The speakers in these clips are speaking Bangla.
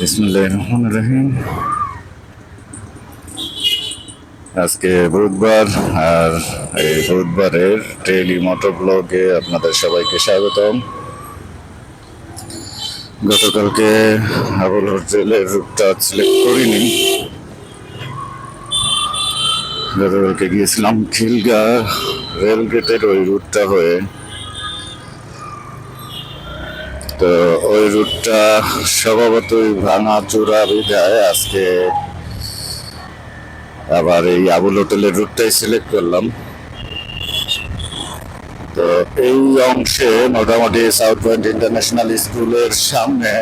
বিসমুল্লাহ রহমান রহিম। আজকে বুধবার আর এই বুধবারের ডেইলি মোটর ব্লগে আপনাদের সবাইকে স্বাগতম। গতকালকে আবুল হোটেলের রুটটা সিলেক্ট করিনি। গতকালকে গিয়েছিলাম খিলগা রেল ওই রুটটা হয়ে তো ওই রুটটা স্বভাবতই ভাঙা চূড়া বিধায় আজকে আবার এই আবুল হোটেলের রুটটাই সিলেক্ট করলাম। তো এই অংশে মোটামুটি সাউথ পয়েন্ট ইন্টারন্যাশনাল স্কুলের সামনে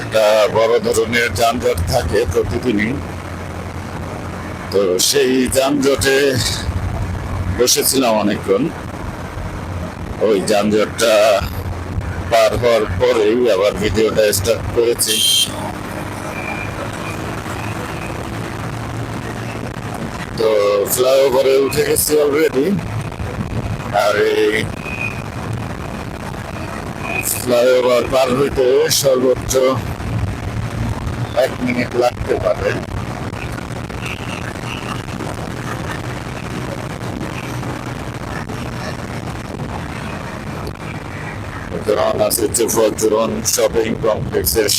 একটা বড় ধরনের যানজট থাকে প্রতিদিনই। তো সেই যানজটে বসেছিলাম অনেকক্ষণ। ওই যানজটটা হওয়ার পরেই আবার ভিডিওটা স্টার্ট করেছি। তো ফ্লাইওভারে উঠে গেছি অলরেডি আর এই ফ্লাইওভার পার হইতে সর্বোচ্চ এক মিনিট লাগতে পারে।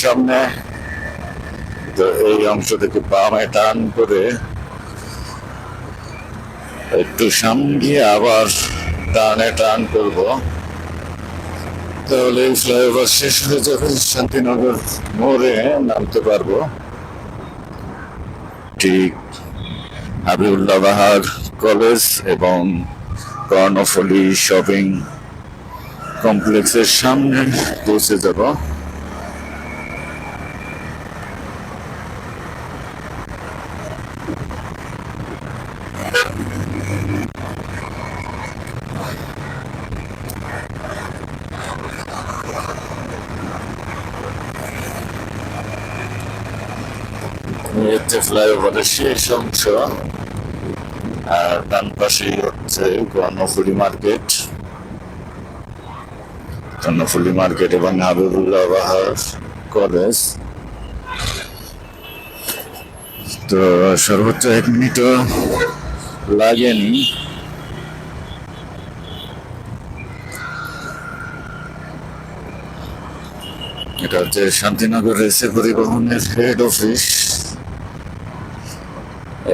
সামনে তো এই অংশ থেকে বামে টান করে একটু সামনে আবার টানে টান করব। তাহলে এই ফ্লাইওভার শেষ হয়ে যাবে শান্তিনগর মোড়ে নামতে পারব, ঠিক হাবিবুল্লাহ বাহার কলেজ এবং কর্ণফুলি শপিং কমপ্লেক্সের সামনে পৌঁছে যাব। ফ্লাইওভারের শেষ অংশ আর ডান পাশেই হচ্ছে কর্ণফুলি মার্কেট। কর্ণফুলি মার্কেট এবং হাবিবুল্লাহ কলেজ তো সর্বোচ্চ এক মিনিটও লাগেনি এটা হচ্ছে শান্তিনগর রেসে পরিবহনের হেড অফিস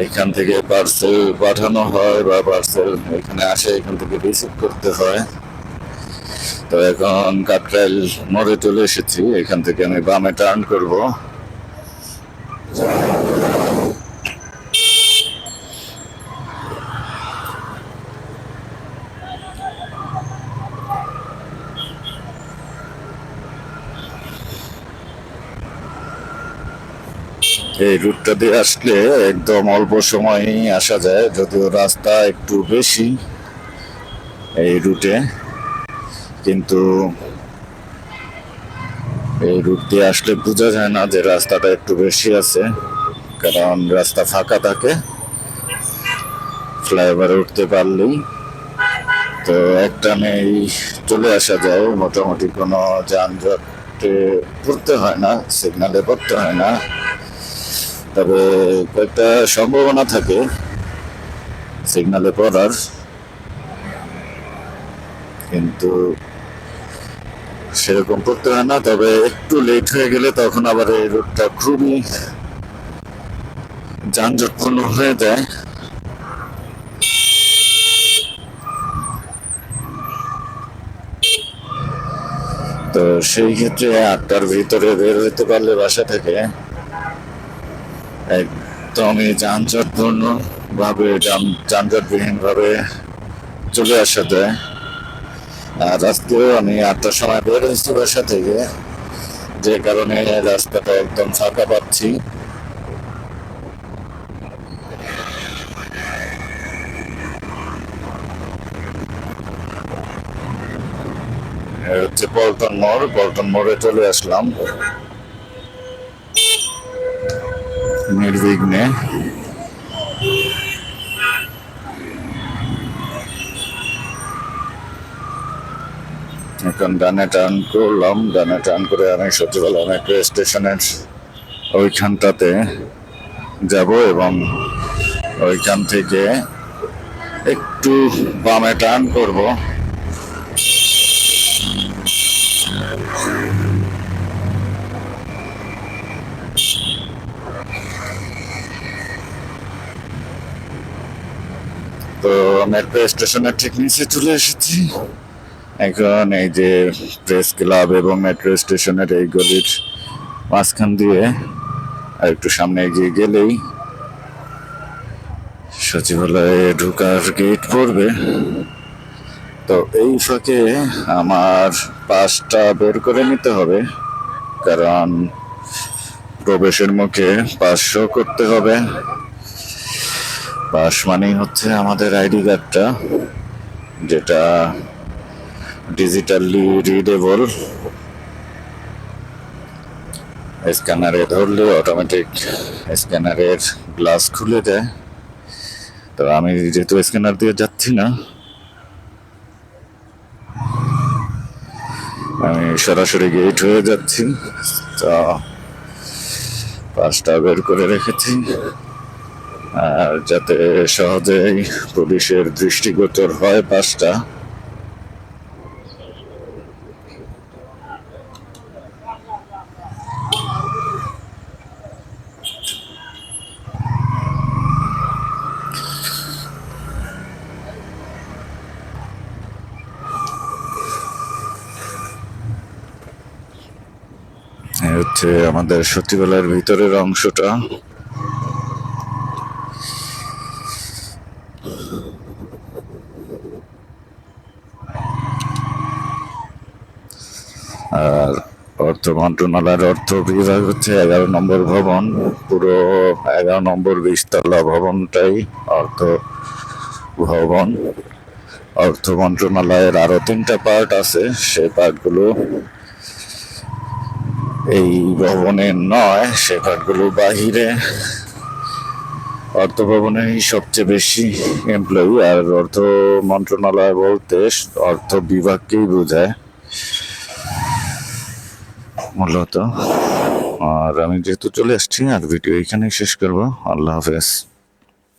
এইখান থেকে পার্সেল পাঠানো হয় বা পার্সেল এখানে আসে, এখান থেকে রিসিভ করতে হয়। তো এখন কাকরাইল মোড়ে চলে এসেছি। এখান থেকে আমি বামে টার্ন করব। এই রুটটা দিয়ে আসলে একদম অল্প সময়ই আসা যায়, যদিও রাস্তা একটু বেশি এই রুটে কিন্তু এই রুট দিয়ে আসলে বোঝা যায় না যে রাস্তাটা একটু বেশি আছে, কারণ রাস্তা ফাঁকা থাকে। ফ্লাইওভারে উঠতে পারলেই। তো একটানেই চলে আসা যায়, মোটামুটি কোনো যানজটে পড়তে হয় না সিগনালে পড়তে হয় না। তবে কয়েকটা সম্ভাবনা থাকে সিগনালে পড়ার। কিন্তু সেরকম করতে হয় না, তবে একটু লেট হয়ে গেলে তখন আবার এই রোডটা খুবই যানজটপূর্ণ হয়ে যায়। তো সেই ক্ষেত্রে আটটার ভিতরে বের হইতে পারলে বাসা থেকে একদমই যানজটপূর্ণ ভাবে যানজটবিহীন ভাবে চলে আসা যায়। আর আজকেও আমি আটটার সময় বের হয়েছি বাসা থেকে। যে কারণে রাস্তাটা একদম ফাঁকা পাচ্ছি। হচ্ছে পল্টন মোড়, পল্টন মোড়ে চলে আসলাম। নির্বিঘ্নে। এখন ডানে টার্ন করলাম ডানে টার্ন করে আমি সচিবালয় মেট্রো স্টেশনের ওইখানটাতে যাব এবং ওইখান থেকে একটু বামে টার্ন করব। তো মেট্রো স্টেশনের ঠিক নিচে চলে এসেছি। এখন এই যে প্রেস ক্লাব এবং মেট্রো স্টেশনের এই গলির মাঝখান দিয়ে আর একটু সামনে এগিয়ে গেলেই সচিবালয়ে ঢোকার গেট পড়বে। তো এই ফাঁকে আমার পাসটা বের করে নিতে হবে, কারণ প্রবেশের মুখে পাস শো করতে হবে। পাস মানেই হচ্ছে আমাদের আইডি কার্ডটা, যেটা ডিজিটালি রিডেবল স্ক্যানারে ধরলে অটোমেটিক স্ক্যানারের গ্লাস খুলে দেয়। তো আমি যেহেতু স্ক্যানার দিয়ে যাচ্ছি না, আমি সরাসরি গেট হয়ে যাচ্ছি। তো পাঁচটা বের করে রেখেছি। আর যাতে সহজেই পুলিশের দৃষ্টিগোচর হয় পাসটা হচ্ছে আমাদের সচিবালয়ের ভিতরের অংশটা। আর অর্থ মন্ত্রণালয়ের অর্থ বিভাগ হচ্ছে এগারো নম্বর ভবন। পুরো এগারো নম্বর বিশতলা ভবনটাই অর্থ ভবন। অর্থ মন্ত্রণালয়ের আরও তিনটা পার্ট আছে সেই পার্টগুলো এই ভবনে নয়, সে ঘাটগুলোর বাহিরে। অর্থ ভবনেই সবচেয়ে বেশি এমপ্লয়ি আর অর্থ মন্ত্রণালয় বলতে অর্থ বিভাগকেই বোঝায়। মূলত। আর আমি যেহেতু চলে আসছি, আর ভিডিও এখানেই শেষ করব। আল্লাহ হাফেজ।